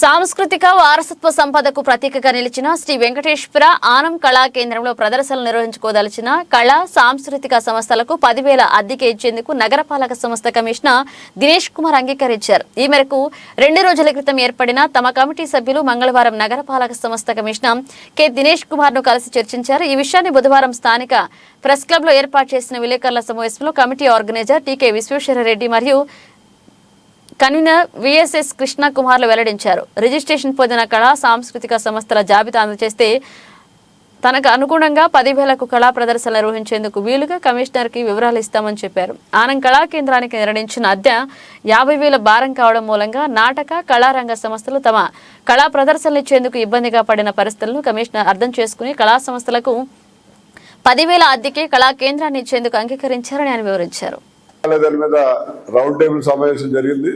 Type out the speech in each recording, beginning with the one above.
సాంస్కృతిక వారసత్వ సంపదకు ప్రతీకగా నిలిచిన శ్రీ వెంకటేశ్వర ఆనం కళా కేంద్రంలో ప్రదర్శనలు నిర్వహించుకోదలిచిన కళా సాంస్కృతిక సంస్థలకు పదివేల అద్దెకి ఇచ్చేందుకు నగరపాలక సంస్థ కమిషనర్ దినేష్ కుమార్ అంగీకరించారు. ఈ మేరకు రెండు రోజుల క్రితం ఏర్పడిన తమ కమిటీ సభ్యులు మంగళవారం నగరపాలక సంస్థ కమిషనర్ కె. దినేష్ కుమార్ను కలిసి చర్చించారు. ఈ విషయాన్ని బుధవారం స్థానిక ప్రెస్ క్లబ్లో ఏర్పాటు చేసిన విలేకరుల సమావేశంలో కమిటీ ఆర్గనైజర్ టీకే విశ్వేశ్వరరెడ్డి మరియు కన్వీనర్ విఎస్ఎస్ కృష్ణ కుమార్లు వెల్లడించారు. రిజిస్ట్రేషన్ పొందిన కళా సాంస్కృతిక సంస్థల జాబితా అందజేస్తే తనకు అనుగుణంగా పదివేలకు కళా ప్రదర్శనలు నిర్వహించేందుకు వీలుగా కమిషనర్కి వివరాలు ఇస్తామని చెప్పారు. ఆనం కళా కేంద్రానికి నిర్ణయించిన అద్దె యాభై వేల భారం కావడం మూలంగా నాటక కళారంగ సంస్థలు తమ కళా ప్రదర్శనలు ఇచ్చేందుకు ఇబ్బందిగా పడిన పరిస్థితులను కమిషనర్ అర్థం చేసుకుని కళా సంస్థలకు పదివేల అద్దెకే కళా కేంద్రాన్ని ఇచ్చేందుకు అంగీకరించారని ఆయన వివరించారు. దాని మీద రౌండ్ టేబుల్ సమావేశం జరిగింది.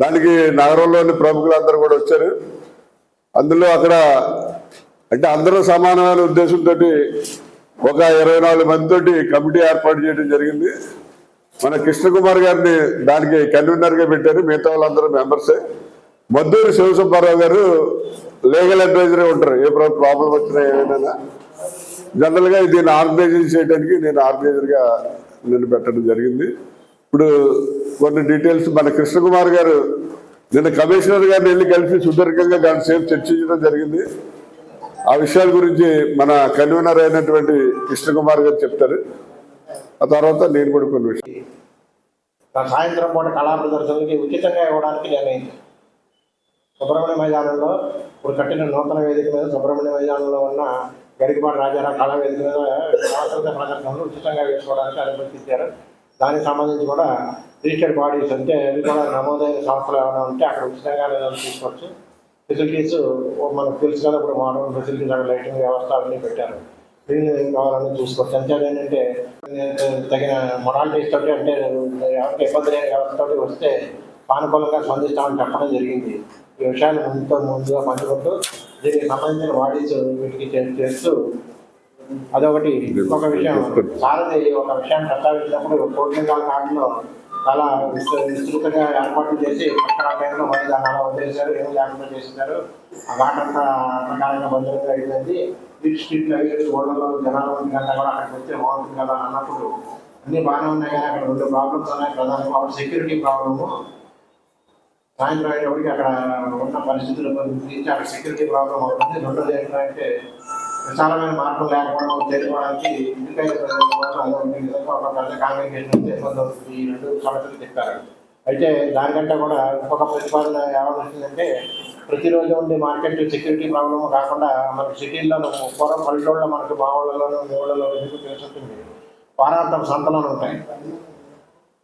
దానికి నగరంలోని ప్రముఖులందరూ కూడా వచ్చారు. అందులో అక్కడ అంటే అందరూ సమానమైన ఉద్దేశంతో ఒక ఇరవై నాలుగు మందితోటి కమిటీ ఏర్పాటు చేయడం జరిగింది. మన కృష్ణకుమార్ గారిని దానికి కన్వీనర్గా పెట్టారు. మిగతా వాళ్ళందరూ మెంబర్సే. మద్దూరి శివసుబ్బారావు గారు లీగల్ అడ్వైజరే ఉంటారు. ఏ ప్రాబ్లం వచ్చినా ఏమైనా జనరల్గా దీన్ని ఆర్గనైజ్ చేయడానికి నేను ఆర్గనైజర్గా నిన్ను పెట్టడం జరిగింది. ఇప్పుడు కొన్ని డీటెయిల్స్ మన కృష్ణకుమార్ గారు నిన్న కమిషనర్ గారిని వెళ్ళి కలిసి సుదీర్ఘంగా దాని సేపు చర్చించడం జరిగింది. ఆ విషయాల గురించి మన కన్వీనర్ అయినటువంటి కృష్ణకుమార్ గారు చెప్తారు. ఆ తర్వాత నేను కూడా కొన్ని విషయం సాయంత్రం పూట కళా ప్రదర్శనకి ఉచితంగా ఇవ్వడానికి నిర్ణయించాను సుబ్రహ్మణ్య మైదానంలో ఇప్పుడు కట్టిన నూతన వేదిక మీద సుబ్రహ్మణ్య మైదానంలో ఉన్న గరికపాటి రాజారావు కళా వేదిక మీద సాంస్కృతిక ప్రదర్శనలు ఉచితంగా వేసుకోవడానికి అనుమతి ఇచ్చారు దానికి సంబంధించి కూడా రిజిస్టర్డ్ బాడీస్ అంటే అవి కూడా నమోదైన సంస్థలు ఏమైనా ఉంటే అక్కడ ఉచితంగా తీసుకోవచ్చు. ఫెసిలిటీస్ మనకు తెలుసు కదా ఇప్పుడు మోడర్న్ ఫెసిలిటీస్ అక్కడ లైటింగ్ వ్యవస్థ అవన్నీ పెట్టారు. స్క్రీన్ కావాలని చూసుకోవచ్చు. అంతే ఏంటంటే తగిన మొరాలిటీస్ తోటి అంటే ఎవరికి ఇబ్బంది లేని వ్యవస్థతోటి వస్తే సానుకూలంగా స్పందిస్తామని చెప్పడం జరిగింది. ఈ విషయాలు ముందుతో ముందుగా పంచుకుంటూ దీనికి సంబంధించిన బాడీస్ వీటికి చేస్తూ అదొకటి ఇంకొక విషయం. సారథి ఒక విషయాన్ని ప్రస్తావించినప్పుడు కోట్లింగాల నాటిలో చాలా విస్తృ- విస్తృతంగా ఏర్పాట్లు చేసి పక్కన టైంలో దాన్ని అలా వదిలేశారు ఏం లేకుండా చేసినారు ఆ ఘాట్ అంతా ప్రకారంగా భద్రంగా అయిపోయింది స్ట్రీట్ స్ట్రీట్ అవి ఓడలో జనాలు కూడా అక్కడికి వస్తే బాగుంటుంది కదా అన్నప్పుడు అన్ని బాగానే ఉన్నాయి కానీ అక్కడ రెండు ప్రాబ్లమ్స్ ఉన్నాయి. ప్రధానంగా సెక్యూరిటీ ప్రాబ్లము సాయంత్రం అయ్యేటప్పటికి అక్కడ ఉన్న పరిస్థితుల గురించి అక్కడ సెక్యూరిటీ ప్రాబ్లం అవుతుంది. రెండోది ఏంటంటే విశాలమైన మార్గం లేకపోవడం తెలుసుకోవడానికి ఇంటికై ఒక పెద్ద కాంగ్రిగేషన్ వస్తే ఇబ్బంది అవుతుంది. ఈ రెండు సమస్యలు చెప్పారు. అయితే దానికంటే కూడా ఇంకొక ప్రతిపాదన ఏమనిస్తుందంటే ప్రతిరోజు ఉండే మార్కెట్ సెక్యూరిటీ ప్రాబ్లం కాకుండా మనకు సిటీల్లోనూ పూర్వం పల్లెటూళ్ళలో మనకు మా ఊళ్ళలోనూ మీ ఊళ్ళలో ఎందుకు వారాంతం సంతలు ఉంటాయి.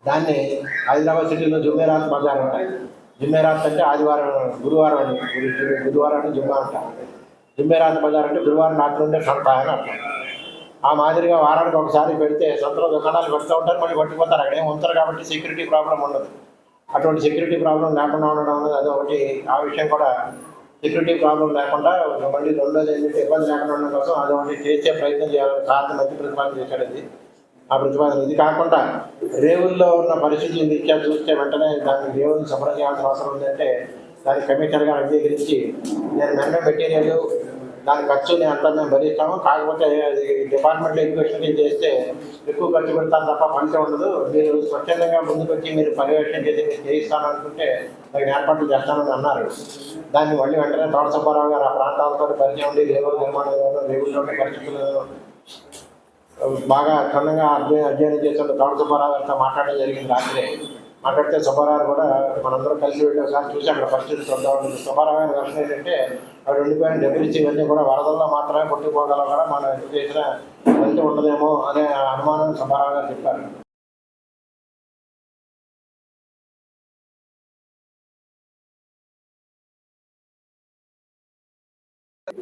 దాన్ని హైదరాబాద్ సిటీలో జుమేరాత్ బజార్ ఉంటాయి జుమ్మేరాత్ అంటే ఆదివారం గురువారం అని గురువారం గురువారాన్ని జిమ్మా అంటారు జుమ్మేరాత్ బజార్ అంటే గురువారం నాటి నుండే సంత అని అంటారు ఆ మాదిరిగా వారానికి ఒకసారి పెడితే సంతలో దుకాణాలు పెడుతూ ఉంటారు మళ్ళీ పట్టుకుపోతారు అక్కడే ఉంటారు కాబట్టి సెక్యూరిటీ ప్రాబ్లం ఉండదు. అటువంటి సెక్యూరిటీ ప్రాబ్లం లేకుండా ఉండడం అనేది అది ఒకటి ఆ విషయం కూడా సెక్యూరిటీ ప్రాబ్లం లేకుండా మళ్ళీ రెండోది ఏంటంటే ఇబ్బంది లేకుండా ఉండడం కోసం అది ఒకటి చేసే ప్రయత్నం చేయాలి కారణం మంచి ప్రతిపాదన చేశాడు అది. ఆ ప్రతిపాదన. ఇది కాకుండా రేవుల్లో ఉన్న పరిస్థితులు నిత్యా చూస్తే వెంటనే దాన్ని రేవుని శుభ్రం చేయాల్సిన అవసరం ఉందంటే దానికి కమిషనర్గా అంగీకరించి నేను మెన్న మెటీరియల్ దాని ఖర్చు నేను అంతా మేము భరిస్తాము కాకపోతే అది డిపార్ట్మెంట్లో ఎడ్యుకేషన్ చేస్తే ఎక్కువ ఖర్చు పెడతాను తప్ప పనిచే ఉండదు. మీరు స్వచ్ఛందంగా ముందుకు వచ్చి మీరు పర్యవేక్షణ చేసి మీరు చేయిస్తాను అనుకుంటే దానికి ఏర్పాట్లు చేస్తానని అన్నారు. దాన్ని మళ్ళీ వెంటనే తోట సుబ్బారావు గారు ఆ ప్రాంతాలతో పరిచయం ఉండి రేవుల నిర్మాణం రేవుల్లోని పరిస్థితులు బాగా క్షుణ్ణంగా అధ్యయనం అధ్యయనం చేసిన తోట సుబ్బారావు గారితో మాట్లాడడం జరిగింది రాత్రి. మాట్లాడితే సుబ్బారావు కూడా మనందరం కలిసి వెళ్ళి ఒకసారి చూసి అక్కడ పరిస్థితి చూద్దాం సుబ్బారావు గారి దర్శనం ఏంటంటే అక్కడ ఉండిపోయిన డెబిలిస్ ఇవన్నీ కూడా వరదల్లో మాత్రమే కొట్టుకోగలవు కూడా మనం ఎంత చేసినా ఉండదేమో అనే అనుమానం సుబ్బారావు గారు చెప్పారు.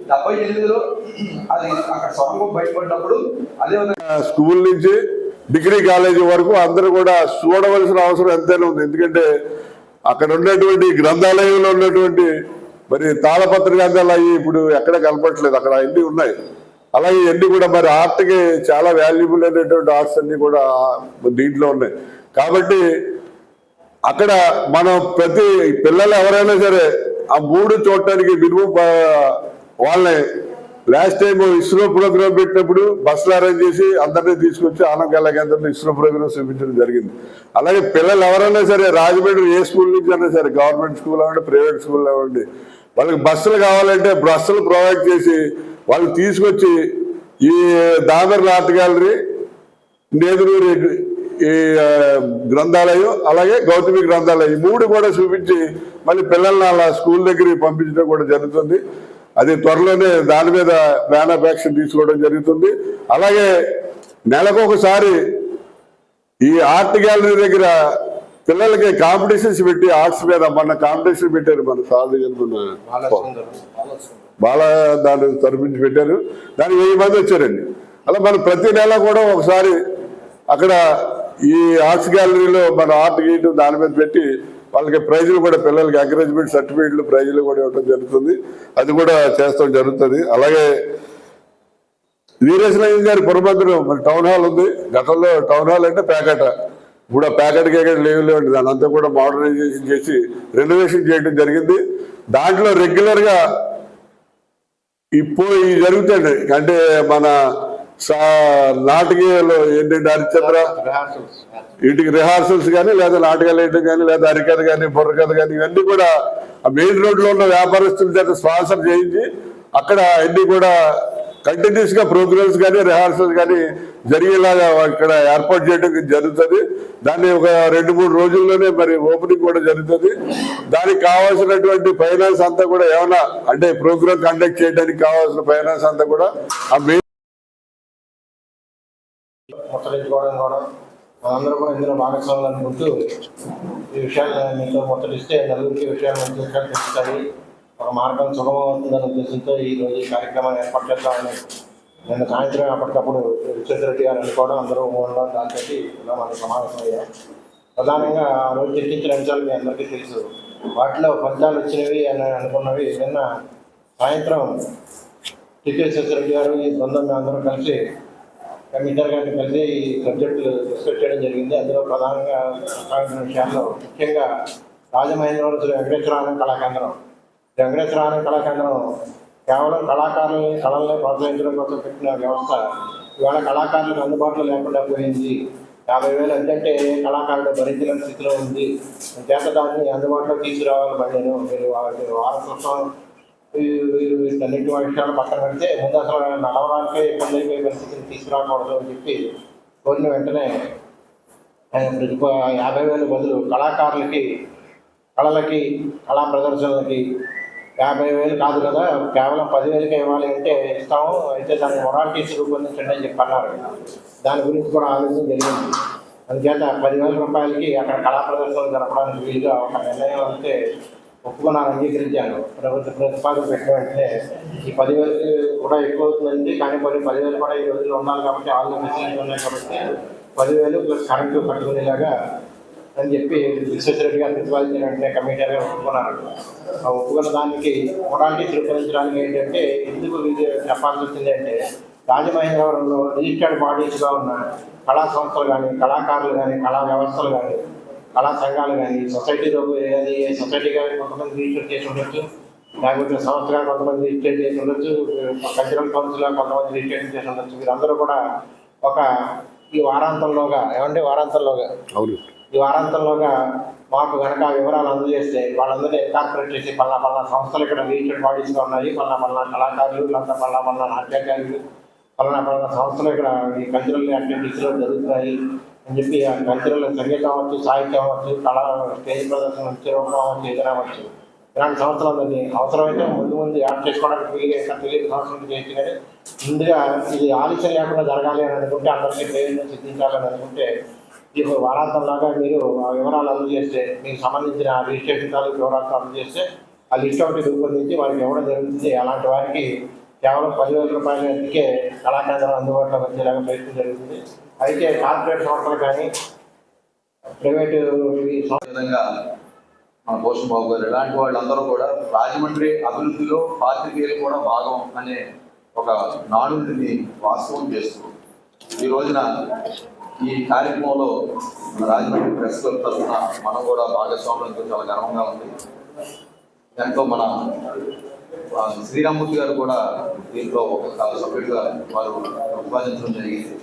డెబ్బై ఎనిమిదిలో అది అక్కడ సొరంగం బయటపడినప్పుడు అదేవిధంగా స్కూల్ నుంచి డిగ్రీ కాలేజీ వరకు అందరూ కూడా చూడవలసిన అవసరం ఎంతైనా ఉంది. ఎందుకంటే అక్కడ ఉన్నటువంటి గ్రంథాలయంలో ఉన్నటువంటి మరి తాళపత్ర అవి ఇప్పుడు ఎక్కడ కనపడట్లేదు. అక్కడ అన్ని ఉన్నాయి. అలాగే ఇవన్నీ కూడా మరి ఆర్ట్కి చాలా వాల్యుబుల్ అయినటువంటి ఆర్ట్స్ అన్ని కూడా దీంట్లో ఉన్నాయి. కాబట్టి అక్కడ మనం ప్రతి పిల్లలు ఎవరైనా సరే ఆ మూడు చూడటానికి మినిమం వాళ్ళని లాస్ట్ టైం ఇస్రో ప్రోగ్రామ్ పెట్టినప్పుడు బస్సులు అరేంజ్ చేసి అందరినీ తీసుకొచ్చి ఆనందగల్ల కేంద్రంలో ఇస్రో ప్రోగ్రామ్ చూపించడం జరిగింది. అలాగే పిల్లలు ఎవరైనా సరే రాజమండ్రి ఏ స్కూల్ నుంచి అయినా సరే గవర్నమెంట్ స్కూల్ అవ్వండి ప్రైవేట్ స్కూల్ అవ్వండి వాళ్ళకి బస్సులు కావాలంటే బస్సులు ప్రొవైడ్ చేసి వాళ్ళు తీసుకొచ్చి ఈ దాదర్ ఆర్ట్ గ్యాలరీ నేదురూరి ఈ గ్రంథాలయం అలాగే గౌతమి గ్రంథాలయం ఈ మూడు కూడా చూపించి మళ్ళీ పిల్లల్ని అలా స్కూల్ దగ్గరికి పంపించడం కూడా జరుగుతుంది. అది త్వరలోనే దాని మీద ప్లాన్ ఆఫ్ యాక్షన్ తీసుకోవడం జరుగుతుంది. అలాగే నెలకొకసారి ఈ ఆర్ట్ గ్యాలరీ దగ్గర పిల్లలకి కాంపిటీషన్స్ పెట్టి ఆర్ట్స్ మీద మొన్న కాంపిటీషన్ పెట్టారు మన సుందరం బాల దాన్ని తరపించి పెట్టారు. దానికి వెయ్యి మంది వచ్చారండి. అలా మనం ప్రతి నెల కూడా ఒకసారి అక్కడ ఈ ఆర్ట్స్ గ్యాలరీలో మన ఆర్ట్ గీట్ దాని మీద పెట్టి వాళ్ళకి ప్రైజులు కూడా పిల్లలకి ఎంకరేజ్మెంట్ సర్టిఫికేట్లు ప్రైజులు కూడా ఇవ్వడం జరుగుతుంది. అది కూడా చేస్తాం జరుగుతుంది. అలాగే వీరేశలింగం గారి పురబంధులు మన టౌన్ హాల్ ఉంది. గతంలో టౌన్ హాల్ అంటే ప్యాకెట్. ఇప్పుడు ఆ ప్యాకెట్ కేకెట్ లేవు లేవండి. దాని అంతా కూడా మోడర్నైజేషన్ చేసి రెనోవేషన్ చేయడం జరిగింది. దాంట్లో రెగ్యులర్గా ఇప్పుడు ఇవి జరుగుతాయండి అంటే మన నాటకీయాలు ఏంటంటే హరిచంద్ర రిహార్సల్స్ వీటికి రిహార్సల్స్ కానీ లేదా నాటకాలు వేయడం కానీ లేదా హరికథ కానీ బుర్రకథ కానీ ఇవన్నీ కూడా ఆ మెయిన్ రోడ్లో ఉన్న వ్యాపారస్తుల చేత స్పాన్సర్ చేయించి అక్కడ అన్ని కూడా కంటిన్యూస్గా ప్రోగ్రామ్స్ కానీ రిహార్సల్స్ కానీ జరిగేలాగా ఇక్కడ ఏర్పాటు చేయడం జరుగుతుంది. దాన్ని ఒక రెండు మూడు రోజుల్లోనే మరి ఓపెనింగ్ కూడా జరుగుతుంది. దానికి కావాల్సినటువంటి ఫైనాన్స్ అంతా కూడా ఏమైనా అంటే ప్రోగ్రామ్ కండక్ట్ చేయడానికి కావాల్సిన ఫైనాన్స్ అంతా కూడా ఆ మెయిన్ ముట్టడించుకోవడం కూడా మనందరూ కూడా ఇందులో భాగస్వాములు అనుకుంటూ ఈ విషయాలు మీతో ముట్టడిస్తే నలుగురికి విషయాలు మంచి విషయాలు తెలుస్తాయి. ఒక మార్గం సుగమం అవుతుందనే ఉద్దేశంతో ఈ రోజు ఈ కార్యక్రమాన్ని ఏర్పాటు చేద్దామని నిన్న సాయంత్రం అప్పటికప్పుడు రెడ్డి గారు అనుకోవడం అందరూ ఉండడం దాంతో ఇలా మనకు సమావేశం అయ్యాం ప్రధానంగా ఆ రోజు చర్చించిన అంశాలు మీ అందరికీ తెలుసు. వాటిలో ఫలితాలు వచ్చినవి అని అనుకున్నవి నిన్న సాయంత్రం టికెట్ రెడ్డి గారు ఈ బృందం అందరం కలిసి కమిషనర్ గారిని కలిసి ఈ సబ్జెక్టులు డిస్కస్ చేయడం జరిగింది. అందులో ప్రధానంగా కావాల్సిన విషయాల్లో ముఖ్యంగా రాజమహేంద్రవరం శ్రీ వెంకటేశ్వర కళాకేంద్రం. శ్రీ వెంకటేశ్వర కళాకేంద్రం కేవలం కళాకారులని కళల్ని ప్రోత్సహించడం కోసం పెట్టిన వ్యవస్థ ఇవాళ కళాకారులకు అందుబాటులో లేకుండా పోయింది. యాభై వేలు అంటే కళాకారుడు భరించలేని స్థితిలో ఉంది. చేత దాన్ని అందుబాటులో తీసుకురావాలి మళ్ళీ నేను మీరు మీరు వారసత్వం వీరు విషయాలు పక్కన పెడితే ముందు అసలు నడవడానికే ఇబ్బంది అయిపోయే పరిస్థితిని తీసుకురాకూడదు అని చెప్పి కోరిన వెంటనే ఆయన యాభై వేలు బదులు కళాకారులకి కళలకి కళా ప్రదర్శనలకి యాభై వేలు కాదు కదా కేవలం పదివేలకే ఇవ్వాలి అంటే ఇస్తాము అయితే దాని మొరాలిటీస్ రూపొందించండి అని చెప్పి అన్నారు. దాని గురించి కూడా ఆలోచన జరిగింది. అందుచేత పదివేల రూపాయలకి అక్కడ కళా ప్రదర్శనలు జరపడానికి వీలుగా ఒక నిర్ణయం అంటే ఒప్పుకున్నాను అంగీకరించాను. ప్రభుత్వ ప్రతిపాదన పెట్టిన వెంటనే ఈ పదివేలు కూడా ఎక్కువ అవుతుందండి కానీ కొన్ని పదివేలు కూడా ఈ రోజుల్లో ఉండాలి కాబట్టి ఆల్ మెసేజ్ ఉన్నాయి కాబట్టి పదివేలు ప్లస్ కరెంటు పట్టుకునేలాగా అని చెప్పి విశ్వేశ్వరరెడ్డి గారు ప్రతిపాదించిన వెంటనే కమిషనర్ గారు ఒప్పుకున్నారు. ఆ ఒప్పుకున్న దానికి ఒకటానికి తిరుపతించడానికి ఏంటంటే ఎందుకు ఇది చెప్పాల్సి వచ్చింది అంటే రాజమహేంద్రవరంలో రిజిస్టర్డ్ బాడీస్గా ఉన్న కళా సంస్థలు కానీ కళాకారులు కానీ కళా వ్యవస్థలు కానీ కళా సంఘాలు కానీ సొసైటీలో అది సొసైటీ కానీ కొంతమంది రిజిస్టర్ చేసి ఉండొచ్చు. లేకపోతే సంస్థగా కొంతమంది రిజిస్టర్ చేసి ఉండొచ్చు. కల్చరల్ కౌన్సిల్గా కొంతమంది రిజిస్ట్రేషన్ చేసి ఉండొచ్చు. వీరందరూ కూడా ఒక ఈ వారాంతంలోగా ఏమంటే వారాంతంలోగా అవును. ఈ వారాంతంలోగా మాకు కనుక వివరాలు అందజేస్తే వాళ్ళందరినీ కార్పొరేట్ చేసి పల్లా పల్లా సంస్థలు ఇక్కడ రిజిస్టర్డ్ బాడీస్గా ఉన్నాయి. పల్లా పల్లా కళాకారులు వీళ్ళంతా పల్లా పల్లా నాట్యకారులు పలానా పలానా సంస్థలు ఇక్కడ ఈ కల్చరల్ యాక్టివిటీస్లో జరుగుతున్నాయి. అని చెప్పి ఆ కల్చరల్ సంగీతం అవ్వచ్చు సాహిత్యం అవ్వచ్చు కళా స్టేజ్ ప్రదర్శన చిరూపం అవ్వచ్చు ఏదైనా అవ్వచ్చు ఇలాంటి సంస్థలందరినీ అవసరమైతే ముందు ముందు యాడ్ చేసుకోవడానికి వీలుగా ఇంకా తెలియని సంస్థలు చేయొచ్చు కానీ ముందుగా ఇది ఆలస్యం లేకుండా జరగాలి అని అనుకుంటే అందరికీ ప్రయోజనం సిద్ధించాలని అనుకుంటే ఈ వారాంతంలాగా మీరు ఆ వివరాలు అందజేస్తే మీకు సంబంధించిన ఆ రిజిస్ట్రేషన్ తాలూకు వివరాలు అందజేస్తే ఆ లిస్ట్ ఒకటి రూపొందించి వారికి ఇవ్వడం జరుగుతుంది. అలాంటి వారికి కేవలం పదివేల రూపాయల ఎందుకే కళాకేంద్రం అందుబాటులో వచ్చేలాగా ప్రయత్నం జరుగుతుంది. అయితే కార్పొరేట్ సంస్థలు కానీ ప్రైవేటు విధంగా మన పోషణ బాబు గారు ఇలాంటి వాళ్ళందరూ కూడా రాజమండ్రి అభివృద్ధిలో పాత్రికేయులు కూడా భాగం అనే ఒక నానుడిని వాస్తవం చేస్తూ ఈ రోజున ఈ కార్యక్రమంలో మన రాజమండ్రి ప్రెస్ క్లబ్ తరఫున మనం కూడా భాగస్వాములతో చాలా గర్వంగా ఉంది. దాంతో మన శ్రీరామూర్తి గారు కూడా దీంట్లో ఒక సభ్యుడిగా వారు విభజించడం జరిగింది.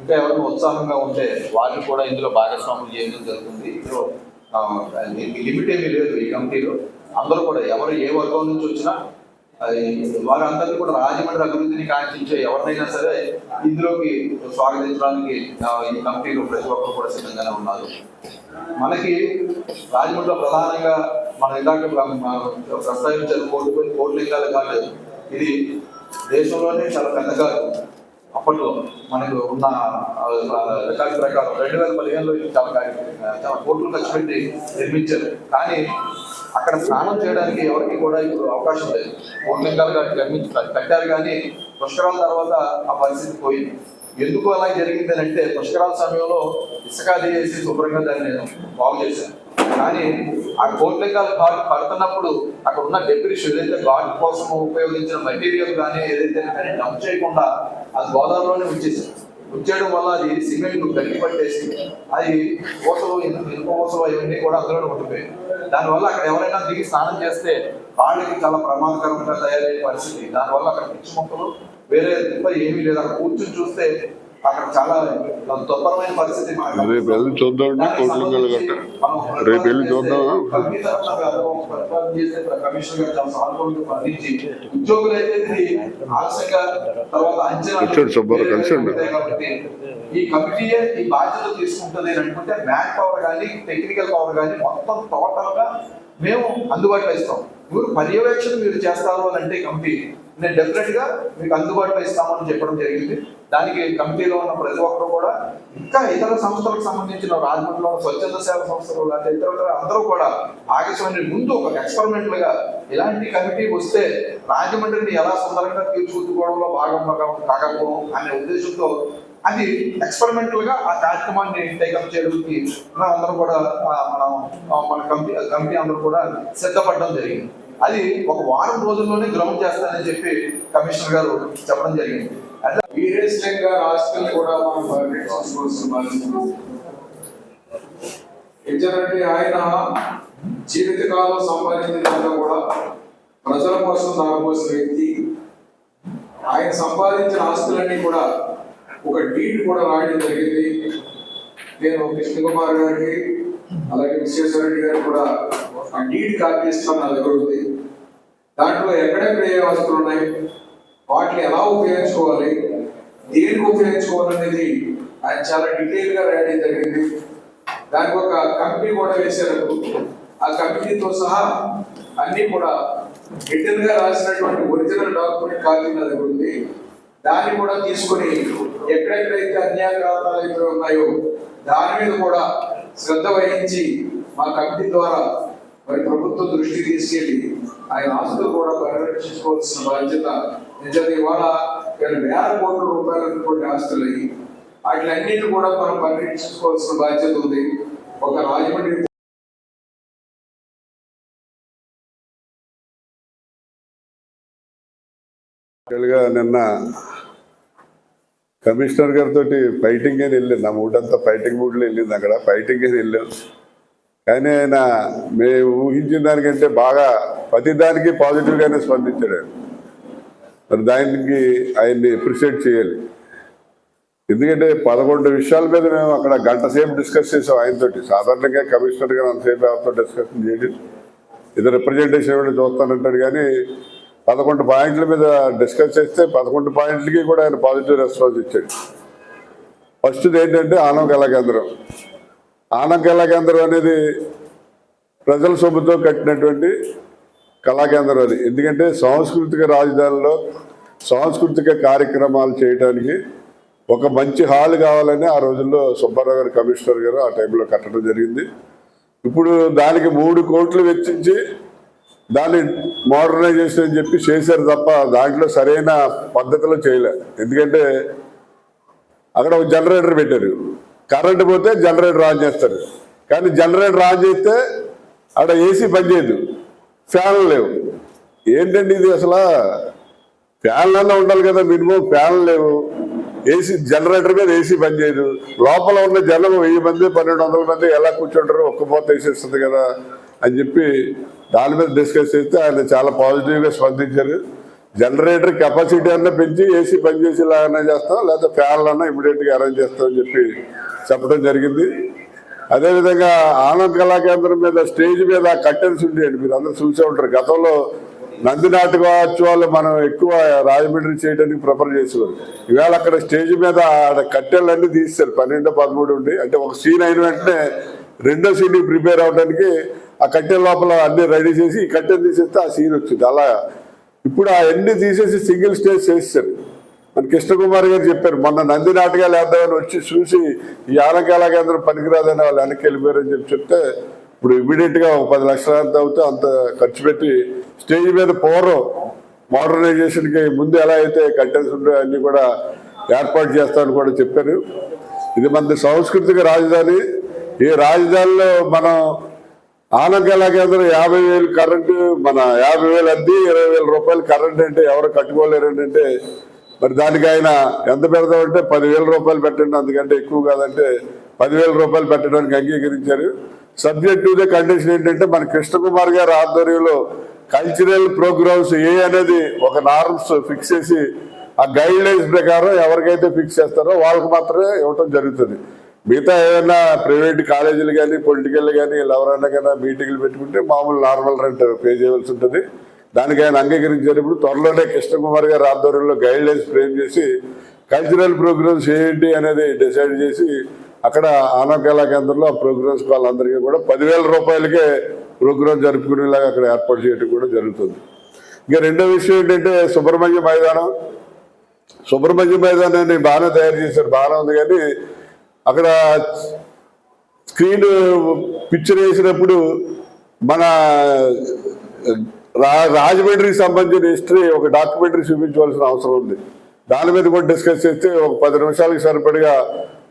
ఇంకా ఎవరైనా ఉత్సాహంగా ఉంటే వారిని కూడా ఇందులో భాగస్వాములు చేయడం జరుగుతుంది. ఇందులో దీనికి లిమిట్ ఏమీ లేదు ఈ కమిటీలో. అందరూ కూడా ఎవరు ఏ వర్గం నుంచి వచ్చినా వారందరినీ కూడా రాజమండ్రి అభివృద్ధిని కాంక్షించే ఎవరినైనా సరే ఇందులోకి స్వాగతించడానికి ఈ కమిటీలో ప్రతి ఒక్కరు కూడా సిద్ధంగానే ఉన్నారు. మనకి రాజమండ్రిలో ప్రధానంగా మన ఇందాక ప్ర- ప్రస్తావించారు కోటి కోట్లింగాల ఘాట్ ఇది దేశంలోనే చాలా పెద్ద ఘాట్ అప్పట్లో మనకు ఉన్న రికార్డు ప్రకారం రెండు వేల పదిహేనులో ఇది చాలా చాలా కోట్లు ఖర్చు పెట్టి నిర్మించారు. కానీ అక్కడ స్నానం చేయడానికి ఎవరికి కూడా ఇప్పుడు అవకాశం లేదు. కోట్లింగాలు ఘాట్ నిర్మించి కట్టారు కానీ పుష్కరాల తర్వాత ఆ పరిస్థితి పోయింది. ఎందుకు అలా జరిగింది అంటే పుష్కరాల సమయంలో ఇసుక అది చేసి శుభ్రంగా దాన్ని నేను బాగు చేశాను కానీ ఆ కోట్లింగాలు బాగా పడుతున్నప్పుడు అక్కడ ఉన్న డెబ్రిష్ ఏదైతే గాడ్ కోసం ఉపయోగించిన మెటీరియల్ కానీ ఏదైతే కానీ డంప్ చేయకుండా అది గోదావరిలోనే ఉంచేసాను ఉంచేయడం వల్ల అది సిమెంట్ గట్టి పట్టేసి అది ఊసలు ఇనుప ఇనుప ఇవన్నీ కూడా అందులోనే ఉండిపోయాయి. దానివల్ల అక్కడ ఎవరైనా దిగి స్నానం చేస్తే వాళ్ళకి చాలా ప్రమాదకరంగా తయారయ్యే పరిస్థితి. దానివల్ల అక్కడ పిచ్చి మొక్కలు వేరే తప్ప ఏమీ లేదు. అక్కడ కూర్చొని చూస్తే అక్కడ చాలా దుర్భరమైన పరిస్థితి రేపు వెళ్ళి గట్ట రేపు వెళ్ళి చూద్దాం. కమిటీ తరఫున వ్యాపారం ప్రతిపాదన చేస్తే కమిషనర్ గారు చాలా సానుకూలంగా స్పందించి ఉద్యోగులు అయితే ఇది ఆలస్యంగా తర్వాత అంచనా కూర్చోండి సుబ్బారావు, కలిసి ఉండు. ఉంటాయి కాబట్టి ఈ కమిటీయే ఈ బాధ్యత తీసుకుంటుంది అనుకుంటే మ్యాన్ పవర్ కానీ టెక్నికల్ పవర్ కానీ మొత్తం టోటల్గా మేము అందుబాటులో ఇస్తాం. మీరు పర్యవేక్షణ మీరు చేస్తారు అని అంటే కమిటీ నేను డెఫినెట్గా మీకు అందుబాటులో ఇస్తామని చెప్పడం జరిగింది. దానికి కమిటీలో ఉన్న ప్రతి ఒక్కరు కూడా ఇంకా ఇతర సంస్థలకు సంబంధించిన రాజమండ్రిలో ఉన్న స్వచ్ఛంద సేవ సంస్థలు లాంటి ఇతర అందరూ కూడా ఆకాశవాణి ముందు ఒక ఎక్స్పెరిమెంట్గా ఇలాంటి కమిటీ వస్తే రాజమండ్రిని ఎలా సుందరంగా తీర్చిదిద్దుకోవడంలో భాగం కాకపోవడం అనే ఉద్దేశంతో అది ఎక్స్పెరిమెంటల్గా ఆ కార్యక్రమాన్ని టేకప్ చేయడానికి మనం అందరూ కూడా మనం మన కమిటీ కమిటీ అందరూ కూడా సిద్ధపడడం జరిగింది. అది ఒక వారం రోజుల్లోనే గ్రౌండ్ చేస్తానని చెప్పి కమిషనర్ గారు చెప్పడం జరిగింది. అట్లా వీరేశం ఆస్తుల్ని కూడా మనం పరిరక్షించుకోవాల్సిన ఎందుకంటే ఆయన జీవితకాలం సంపాదించిన కూడా ప్రజల కోసం దానికోసిన వ్యక్తి ఆయన సంపాదించిన ఆస్తులన్నీ కూడా ఒక డీడ్ కూడా రాయడం జరిగింది. నేను కృష్ణ కుమార్ గారికి అలాగే విశ్వేశ్వర రెడ్డి గారికి కూడా ఆ డీడ్ కాపీ ఇస్తాను నా దగ్గర ఉంది. దాంట్లో ఎక్కడెక్కడ ఏ ఆస్తులు ఉన్నాయి? వాటిని ఎలా ఉపయోగించుకోవాలి? దేనికి ఉపయోగించుకోవాలనేది ఆయన చాలా డీటెయిల్గా రాయడం జరిగింది. దానికి ఒక కంపెనీ కూడా వేశారు. ఆ కంపెనీతో సహా అన్ని కూడా డీటెయిల్గా రాసినటువంటి ఒరిజినల్ డాక్యుమెంట్ కాపీ నా దగ్గర ఉంది. దాన్ని కూడా తీసుకొని ఎక్కడెక్కడైతే అన్యాయ అయితే ఉన్నాయో దాని మీద కూడా శ్రద్ధ వహించి మా కమిటీ ద్వారా మరి ప్రభుత్వం దృష్టి తీసుకెళ్ళి ఆయన ఆస్తులు కూడా పరిరక్షించుకోవాల్సిన బాధ్యత నిజంగా ఇవాళ కొన్ని వేల కోట్ల రూపాయలటువంటి ఆస్తులు అయ్యి వాటిలన్నిటిని కూడా మనం పరిరక్షించుకోవాల్సిన బాధ్యత ఉంది. ఒక రాజమండ్రి యాక్చువల్గా నిన్న కమిషనర్ గారితో ఫైటింగ్ అని వెళ్ళింది నా మూడంతా ఫైటింగ్ మూడ్లో వెళ్ళింది అక్కడ. ఫైటింగ్ అని వెళ్ళాం కానీ ఆయన మేము ఊహించిన దానికంటే బాగా ప్రతి దానికి పాజిటివ్గానే స్పందించాడు. ఆయన మరి దానికి ఆయన్ని అప్రిషియేట్ చేయాలి. ఎందుకంటే పదకొండు విషయాల మీద మేము అక్కడ గంట సేపు డిస్కస్ చేసాం ఆయనతోటి. సాధారణంగా కమిషనర్ గారు అంతసేపు ఆయనతో డిస్కషన్ చేయడం ఇది రిప్రజెంటేషన్ ఇవ్వడం చూస్తానంటాడు కానీ పదకొండు పాయింట్ల మీద డిస్కస్ చేస్తే పదకొండు పాయింట్లకి కూడా ఆయన పాజిటివ్ రెస్పాన్స్ ఇచ్చాడు. ఫస్ట్ది ఏంటంటే ఆనవ కళా కేంద్రం కళాకేంద్రం కళా కేంద్రం అనేది ప్రజల సొమ్ముతో కట్టినటువంటి కళాకేంద్రం అది. ఎందుకంటే సాంస్కృతిక రాజధానిలో సాంస్కృతిక కార్యక్రమాలు చేయడానికి ఒక మంచి హాల్ కావాలని ఆ రోజుల్లో సుబ్బారావు గారు కమిషనర్ గారు ఆ టైంలో కట్టడం జరిగింది. ఇప్పుడు దానికి మూడు కోట్లు వెచ్చించి దాన్ని మోడర్నైజేషన్ అని చెప్పి చేశారు తప్ప దాంట్లో సరైన పద్ధతిలో చేయలే. ఎందుకంటే అక్కడ ఒక జనరేటర్ పెట్టారు. కరెంట్ పోతే జనరేటర్ ఆన్ చేస్తారు. కానీ జనరేటర్ ఆన్ చేస్తే అక్కడ ఏసీ పనిచేయదు. ఫ్యాన్లు లేవు. ఏంటండి ఇది అసలు? ఫ్యాన్లన్నా ఉండాలి కదా మినిమం ఫ్యాన్లు లేవు. ఏసీ జనరేటర్ మీద ఏసీ పనిచేయదు. లోపల ఉన్న జనం వెయ్యి మంది పన్నెండు వందల మంది ఎలా కూర్చుంటారు ఒక్క పోత వేసేస్తుంది కదా అని చెప్పి దాని మీద డిస్కస్ చేస్తే ఆయన చాలా పాజిటివ్గా స్పందించారు. జనరేటర్ కెపాసిటీ అన్న పెంచి ఏసీ పనిచేసేలాగానే చేస్తాం లేకపోతే ఫ్యాన్లు అన్నా ఇమీడియట్గా అరేంజ్ చేస్తామని చెప్పి చెప్పడం జరిగింది. అదేవిధంగా ఆనంద్ కళా కేంద్రం మీద స్టేజ్ మీద కట్టెన్స్ ఉండేయండి మీరు అందరూ చూసే ఉంటారు. గతంలో నంది నాటకోత్సవాలు మనం ఎక్కువ రాజమండ్రి చేయడానికి ప్రిఫర్ చేసేవారు. ఇవాళ అక్కడ స్టేజ్ మీద ఆడ కట్టెలన్నీ తీస్తారు పన్నెండు పదమూడు ఉండి. అంటే ఒక సీన్ అయిన వెంటనే రెండో సీన్కి ప్రిపేర్ అవడానికి ఆ కట్టెల లోపల అన్ని రెడీ చేసి ఈ కట్టెలు తీసేస్తే ఆ సీన్ వచ్చింది. అలా ఇప్పుడు ఆ ఎన్ని తీసేసి సింగిల్ స్టేజ్ చేస్తారు మన కృష్ణకుమార్ గారు చెప్పారు మొన్న నంది నాటకాలు వేద్దామని వచ్చి చూసి ఈ ఆనకాల కేంద్రం పనికిరాదని వాళ్ళు వెనక్కి వెళ్ళిపోయారని చెప్పి చెప్తే ఇప్పుడు ఇమీడియట్గా ఒక పది లక్షల అంత అవుతే అంత ఖర్చు పెట్టి స్టేజ్ మీద పూర్వం మోడర్నైజేషన్కి ముందు ఎలా అయితే కట్టెల్సి ఉంటాయో అన్నీ కూడా ఏర్పాటు చేస్తామని కూడా చెప్పారు. ఇది మన సాంస్కృతిక రాజధాని. ఈ రాజధానిలో మనం ఆనందకళ యాభై వేలు కరెంటు మన యాభై వేలు అంది ఇరవై వేల రూపాయలు కరెంట్ అంటే ఎవరు కట్టుకోలేరంటే మరి దానికి ఆయన ఎంత పెడతామంటే పదివేల రూపాయలు పెట్టండి అందుకంటే ఎక్కువ కాదంటే పదివేల రూపాయలు పెట్టడానికి అంగీకరించారు. సబ్జెక్ట్ టు ద కండిషన్ ఏంటంటే మన కృష్ణకుమార్ గారి ఆధ్వర్యంలో కల్చరల్ ప్రోగ్రామ్స్ ఏ అనేది ఒక నార్మ్స్ ఫిక్స్ చేసి ఆ గైడ్ లైన్స్ ప్రకారం ఎవరికైతే ఫిక్స్ చేస్తారో వాళ్ళకి మాత్రమే ఇవ్వటం జరుగుతుంది. మిగతా ఏదైనా ప్రైవేట్ కాలేజీలు కానీ పొలిటికల్ కానీ ఎవరైనా కానీ మీటింగ్లు పెట్టుకుంటే మామూలు నార్మల్ రెంట్ పే చేయవలసి ఉంటుంది. దానికి ఆయన అంగీకరించేటప్పుడు త్వరలోనే కృష్ణకుమార్ గారి ఆధ్వర్యంలో గైడ్ లైన్స్ ఫ్రేమ్ చేసి కల్చరల్ ప్రోగ్రామ్స్ ఏంటి అనేది డిసైడ్ చేసి అక్కడ ఆనవ కేంద్రంలో ఆ ప్రోగ్రామ్స్ వాళ్ళందరికీ కూడా పదివేల రూపాయలకే ప్రోగ్రామ్ జరుపుకునేలాగా అక్కడ ఏర్పాటు చేయడం కూడా జరుగుతుంది. ఇంకా రెండో విషయం ఏంటంటే సుబ్రహ్మణ్య మైదానం. సుబ్రహ్మణ్య మైదానాన్ని బాగానే తయారు చేశారు. బాగానే ఉంది కానీ అక్కడ స్క్రీన్ పిక్చర్ వేసినప్పుడు మన రా రాజమండ్రికి సంబంధించిన హిస్టరీ ఒక డాక్యుమెంటరీ చూపించవలసిన అవసరం ఉంది. దాని మీద కూడా డిస్కస్ చేస్తే ఒక పది నిమిషాలకు సరిపడిగా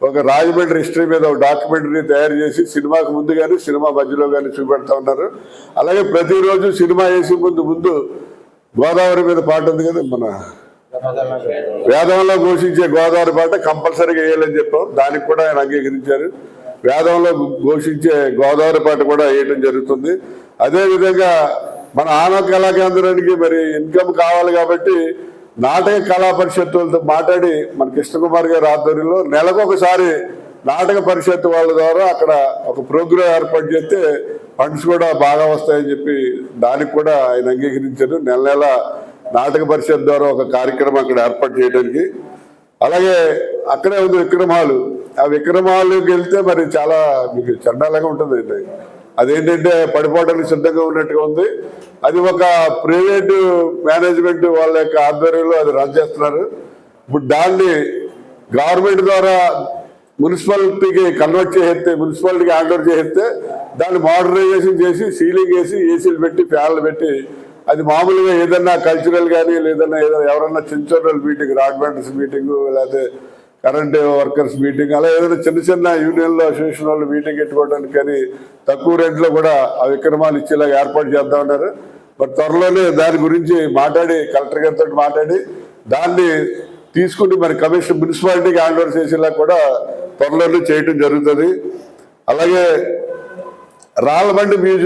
ఒక రాజమండ్రి హిస్టరీ మీద ఒక డాక్యుమెంటరీ తయారు చేసి సినిమాకు ముందు కానీ సినిమా మధ్యలో కానీ చూపెడతా ఉన్నారు. అలాగే ప్రతిరోజు సినిమా వేసే ముందు ముందు గోదావరి మీద పాట ఉంది కదా మన వేదంలో ఘోషించే గోదావరి పాట కంపల్సరీగా వేయాలని చెప్పాం. దానికి కూడా ఆయన అంగీకరించారు. వేదంలో ఘోషించే గోదావరి పాట కూడా వేయడం జరుగుతుంది. అదేవిధంగా మన ఆనవ కళా కేంద్రానికి మరి ఇన్కమ్ కావాలి కాబట్టి నాటక కళా పరిషత్ వాళ్ళతో మాట్లాడి మన కృష్ణకుమార్ గారి ఆధ్వర్యంలో నెలకొకసారి నాటక పరిషత్ వాళ్ళ ద్వారా అక్కడ ఒక ప్రోగ్రాం ఏర్పాటు చేస్తే ఫండ్స్ కూడా బాగా వస్తాయని చెప్పి దానికి కూడా ఆయన అంగీకరించారు. నెల నెల నాటక పరిషత్ ద్వారా ఒక కార్యక్రమం అక్కడ ఏర్పాటు చేయడానికి. అలాగే అక్కడే ఉంది విక్రమాలు. ఆ విక్రమాలకు వెళ్తే మరి చాలా మీకు చండాలంగా ఉంటుంది. అదేంటంటే పడిపోవడానికి సిద్ధంగా ఉన్నట్టుగా ఉంది. అది ఒక ప్రైవేట్ మేనేజ్మెంట్ వాళ్ళ యొక్క ఆధ్వర్యంలో అది రన్ చేస్తున్నారు. ఇప్పుడు దాన్ని గవర్నమెంట్ ద్వారా మున్సిపాలిటీకి కన్వర్ట్ చేస్తే మున్సిపాలిటీకి హ్యాండ్ ఓవర్ చేస్తే దాన్ని మోడర్నైజేషన్ చేసి సీలింగ్ వేసి ఏసీలు పెట్టి ఫ్యాన్లు పెట్టి అది మామూలుగా ఏదన్నా కల్చరల్ కానీ లేదన్నా ఏదైనా ఎవరన్నా చిన్న చిన్న మీటింగ్ రాడ్మెంటర్స్ మీటింగ్ లేకపోతే కరెంట్ వర్కర్స్ మీటింగ్ అలా ఏదైనా చిన్న చిన్న యూనియన్లో అసోసియేషన్ వాళ్ళు మీటింగ్ పెట్టుకోవడానికి కానీ తక్కువ రేట్లో కూడా ఆ విక్రమాలు ఇచ్చేలాగా ఏర్పాటు చేద్దామన్నారు మరి త్వరలోనే దాని గురించి మాట్లాడి కలెక్టర్ గారితో మాట్లాడి దాన్ని తీసుకుని మరి కమిషన్ మున్సిపాలిటీకి హ్యాండ్ ఓవర్ చేసేలా కూడా త్వరలోనే చేయటం జరుగుతుంది. అలాగే రాళ్ళబండి మ్యూజియం